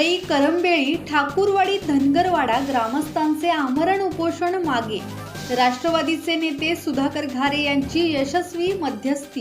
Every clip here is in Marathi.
वडई करंबेळी ठाकूरवाडी धनगरवाडा ग्रामस्थांचे आमरण उपोषण मागे. राष्ट्रवादीचे नेते सुधाकर घारे यांची यशस्वी मध्यस्थी.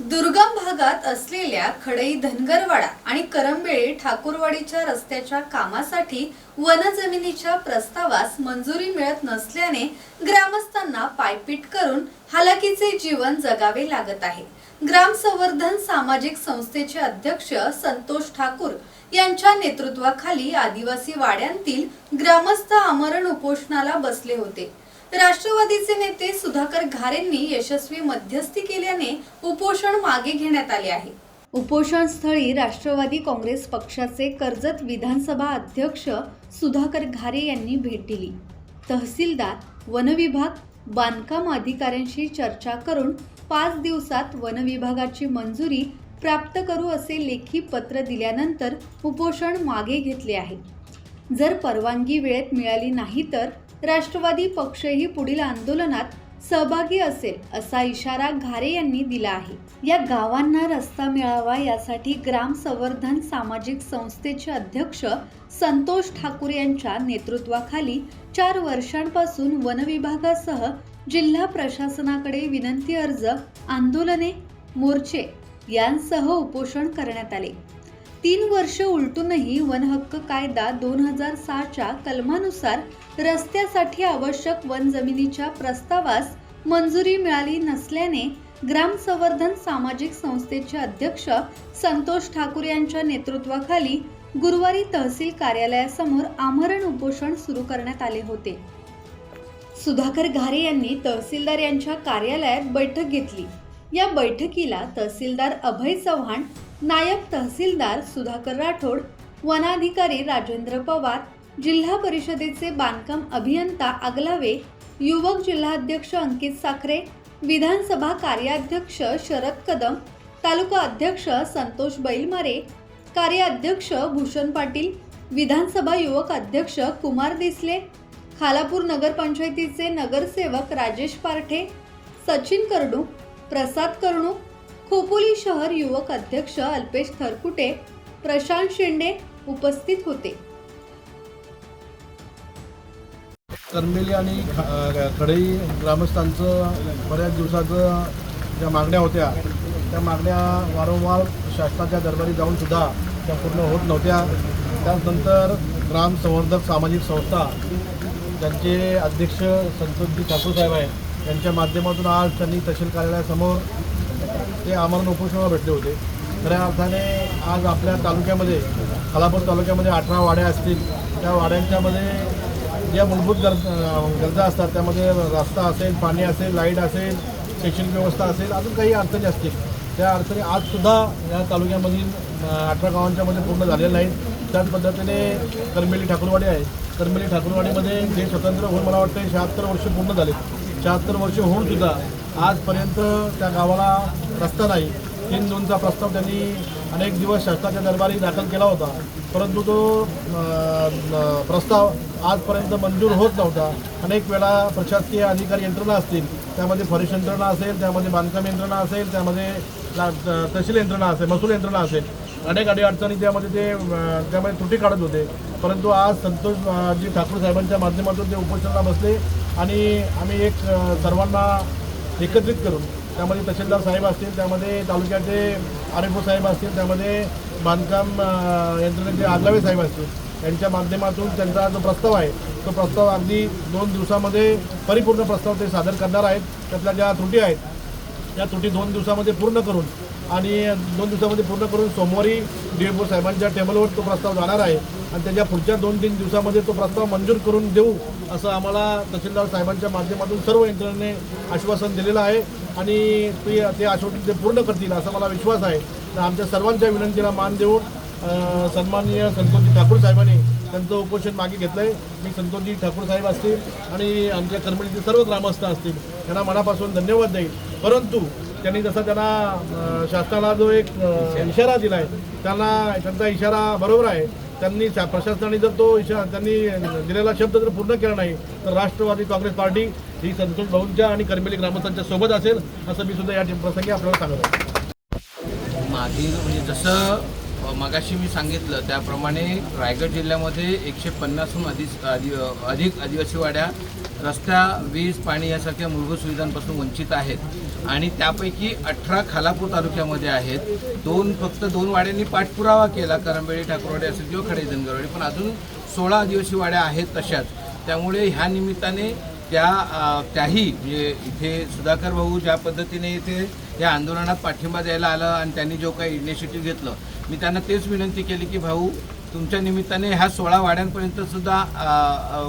दुर्गम भागात असलेल्या खडई धनगरवाडा आणि करंबेळी ठाकूरवाडीच्या रस्त्याच्या कामासाठी वनजमिनीच्या प्रस्तावास मंजुरी मिळत नसल्याने ग्रामस्थांना पायपीट करून हालाकीचे जीवन जगावे लागत आहे. ग्राम संवर्धन सामाजिक संस्थेचे अध्यक्ष संतोष ठाकूर यांच्या नेतृत्वाखाली आदिवासी वाड्यांतील ग्रामस्थ आमरण उपोषणाला बसले होते. राष्ट्रवादीचे नेते सुधाकर घारेंनी यशस्वी मध्यस्थी केल्याने उपोषण मागे घेण्यात आले आहे. उपोषण स्थळी राष्ट्रवादी काँग्रेस पक्षाचे कर्जत विधानसभा अध्यक्ष सुधाकर घारे यांनी भेट दिली. तहसीलदार वनविभाग बांधकाम अधिकाऱ्यांशी चर्चा करून पाच दिवसात वनविभागाची मंजुरी प्राप्त करू असे लेखी पत्र दिल्यानंतर उपोषण मागे घेतले आहे. जर परवानगी वेळेत मिळाली नाही तर राष्ट्रवादी पक्षही पुढील आंदोलनात सहभागी असेल असा इशारा घारे यांनी दिला आहे. या गावांना रस्ता मिळावा यासाठी ग्राम संवर्धन सामाजिक संस्थेचे अध्यक्ष संतोष ठाकूर यांच्या नेतृत्वाखाली चार वर्षांपासून वनविभागासह जिल्हा प्रशासनाकडे विनंती अर्ज आंदोलने मोर्चे यांसह उपोषण करण्यात आले. तीन वर्ष उलटूनही वन हक्क कायदा दोन हजार सहाच्या कलमानुसार रस्त्यासाठी आवश्यक वन जमिनीच्या प्रस्तावास मंजुरी मिळाली नसल्याने ग्राम संवर्धन सामाजिक संस्थेचे अध्यक्ष संतोष ठाकूर यांच्या नेतृत्वाखाली गुरुवारी तहसील कार्यालयासमोर आमरण उपोषण सुरू करण्यात आले होते. सुधाकर घारे यांनी तहसीलदार यांच्या कार्यालयात बैठक घेतली. या बैठकीला तहसीलदार अभय चव्हाण नायब तहसीलदार सुधाकर राठोड वनाधिकारी राजेंद्र पवार जिल्हा परिषदेचे बांधकाम अभियंता आगलावे युवक जिल्हाध्यक्ष अंकित साखरे विधानसभा कार्याध्यक्ष शरद कदम तालुका अध्यक्ष संतोष बैलमारे कार्याध्यक्ष भूषण पाटील विधानसभा युवक अध्यक्ष कुमार दिसले खालापूर नगरपंचायतीचे नगरसेवक राजेश पारठे सचिन कर्डू प्रसाद कर्णूक खोपोली शहर युवक अध्यक्ष अल्पेश थरकुटे प्रशांत शेंडे उपस्थित होते. करमेली आणि खडई ग्रामस्थांचं बऱ्याच दिवसाचं ज्या मागण्या होत्या त्या मागण्या वारंवार शासनाच्या दरबारी जाऊन सुद्धा त्या पूर्ण होत नव्हत्या. त्यानंतर ग्राम संवर्धक सामाजिक संस्था ज्यांचे अध्यक्ष संतोषजी ठाकूर साहेब आहेत यांच्या माध्यमातून आज त्यांनी तहसील कार्यालयासमोर ते आमरण उपोषणाला भेटले होते. खऱ्या अर्थाने आज आपल्या तालुक्यामध्ये खालापूर तालुक्यामध्ये अठरा वाड्या असतील त्या वाड्यांच्यामध्ये ज्या मूलभूत गर गरजा असतात त्यामध्ये रस्ता असेल पाणी असेल लाइट असेल शैक्षणिक व्यवस्था असेल अजून काही अडचणी असतील त्या अडचणी आजसुद्धा या तालुक्यामधील अठरा गावांच्यामध्ये पूर्ण झालेल्या नाहीत. त्याच पद्धतीने करमेली ठाकूरवाडी आहे. करमेली ठाकूरवाडीमध्ये जे स्वतंत्र होऊन मला वाटतं शहात्तर वर्ष पूर्ण झाले शहात्तर वर्ष होऊन सुद्धा आजपर्यंत त्या गावाला रस्ता नाही. तीन दोनचा प्रस्ताव त्यांनी अनेक दिवस शासनाच्या दरबारी दाखल केला होता. परंतु तो प्रस्ताव आजपर्यंत मंजूर होत नव्हता. अनेक वेळा प्रशासकीय अधिकारी यंत्रणा असतील त्यामध्ये फॉरेस्ट यंत्रणा असेल त्यामध्ये बांधकाम यंत्रणा असेल त्यामध्ये तहसील यंत्रणा असेल महसूल यंत्रणा असेल अनेक अडी अडचणी त्यामध्ये ते त्यामध्ये त्रुटी काढत होते. परंतु आज संतोष जी ठाकूर साहेबांच्या माध्यमातून ते उपोषणाला बसले आणि आम्ही एक सर्वांना एकत्रित करून त्यामध्ये तहसीलदार साहेब असतील त्यामध्ये तालुक्याचे आर एफ ओ साहेब असतील त्यामध्ये बांधकाम यंत्रणेचे आगलावे साहेब असतील यांच्या माध्यमातून त्यांचा जो प्रस्ताव आहे तो प्रस्ताव अगदी दोन दिवसामध्ये परिपूर्ण प्रस्ताव ते सादर करणार आहेत. त्यातल्या ज्या त्रुटी आहेत या त्रुटी दोन दिवसामध्ये पूर्ण करून आणि दोन दिवसामध्ये पूर्ण करून सोमवारी डी साहेबांच्या टेबलवर तो प्रस्ताव जाणार आहे. आणि त्याच्या पुढच्या दोन तीन दिवसामध्ये तो प्रस्ताव मंजूर करून देऊ असं आम्हाला तहसीलदार साहेबांच्या माध्यमातून सर्व यंत्रणेने आश्वासन दिलेलं आहे. आणि ते ते आश्वासन ते पूर्ण करतील असा मला विश्वास आहे. तर आमच्या सर्वांच्या विनंतीला मान देऊन सन्माननीय संतोषजी ठाकूर साहेबांनी त्यांचं उपोषण मागे घेतलं आहे मी संतोषजी ठाकूर साहेब असतील आणि आमच्या कर्मणीचे सर्व ग्रामस्थ असतील त्यांना मनापासून धन्यवाद देईल परंतु त्यांनी जसा त्यांना शासनाला जो एक इशारा दिला आहे त्यांना त्यांचा इशारा बरोबर आहे. त्यांनी शा- प्रशासनाने जर तो इशारा त्यांनी दिलेला शब्द जर पूर्ण केला नाही तर राष्ट्रवादी काँग्रेस पार्टी ही संतोष भाऊंच्या आणि कर्मेली ग्रामस्थांच्या सोबत असेल असं मी सुद्धा या प्रसंगी आपल्याला सांगत आहे. मागील म्हणजे जसं मगाशी मी सांगितलं त्याप्रमाणे रायगड जिल्ह्यामध्ये एकशे पन्नासहून अधिक आदि अधिक आदिवासी वाड्या रस्त्या वीज पाणी यासारख्या मूलभूत सुविधांपासून वंचित आहेत. आणि त्यापैकी अठरा खालापूर तालुक्यामध्ये आहेत. दोन फक्त दोन वाड्यांनी पाठपुरावा केला करंबेळी ठाकूरवाडी असेल किंवा खडे धनगरवाडी. पण अजून सोळा आदिवासी वाड्या आहेत तशाच. त्यामुळे ह्या निमित्ताने त्या त्याही म्हणजे इथे सुधाकर भाऊ ज्या पद्धतीने इथे या आंदोलनात पाठिंबा द्यायला आलं आणि त्यांनी जो काही इनिशिएटिव्ह घेतलं मी त्यांना तेच विनंती केली की भाऊ तुमच्या निमित्ताने ह्या सोळा वाड्यांपर्यंत सुद्धा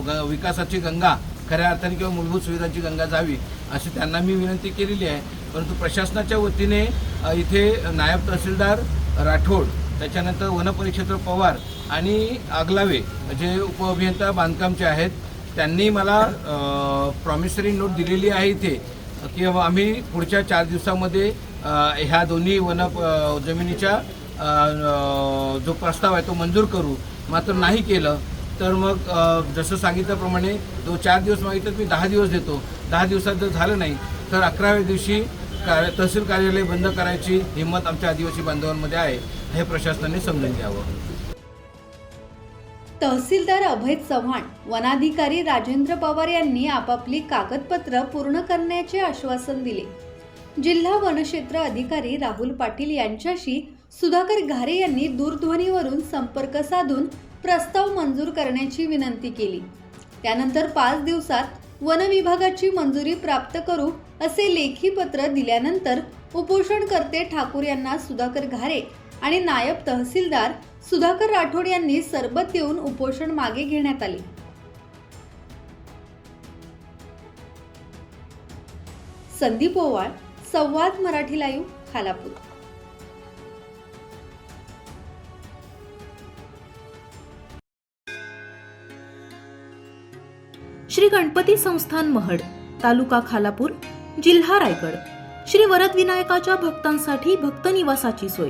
ग- विकासाची गंगा खऱ्या अर्थाने किंवा मूलभूत सुविधांची गंगा जावी अशी त्यांना मी विनंती केलेली आहे. परंतु प्रशासनाच्या वतीने इथे नायब तहसीलदार राठोड त्याच्यानंतर वनपरिक्षेत्र पवार आणि आगलावे जे उपअभियंता बांधकामचे आहेत त्यांनी मला प्रॉमिसरी नोट दिलेली आहे इथे. की आम्ही पुढच्या चार दिवसामध्ये ह्या दोन्ही वन जमिनीच्या जो प्रस्ताव आहे तो मंजूर करू. मात्र नाही केलं तर मग जसं सांगितल्याप्रमाणे जो चार दिवस मागितलं मी दहा दिवस देतो. दहा दिवसात जर झालं नाही तर अकराव्या दिवशी कार्य तहसील कार्यालय बंद करायची हिंमत आमच्या आदिवासी बांधवांमध्ये आहे. हे प्रशासनाने समजून घ्यावं. तहसीलदार अभय चव्हाण वनाधिकारी राजेंद्र पवार यांनी आपापली कागदपत्र पूर्ण करण्याचे आश्वासन दिले. जिल्हा वनक्षेत्र अधिकारी राहुल पाटील यांच्याशी सुधाकर घारे यांनी दूरध्वनीवरून संपर्क साधून प्रस्ताव मंजूर करण्याची विनंती केली. त्यानंतर पाच दिवसात वन विभागाची मंजुरी प्राप्त करू असे लेखी पत्र दिल्यानंतर उपोषणकर्ते ठाकूर यांना सुधाकर घारे आणि नायब तहसीलदार सुधाकर राठोड यांनी सरबत देऊन उपोषण मागे घेण्यात आले. संदीप ओवाळ संवाद मराठी लाईव्ह खालापूर. श्री गणपती संस्थान महड तालुका खालापूर जिल्हा रायगड. श्री वरदविनायकाच्या भक्तांसाठी भक्त निवासाची सोय.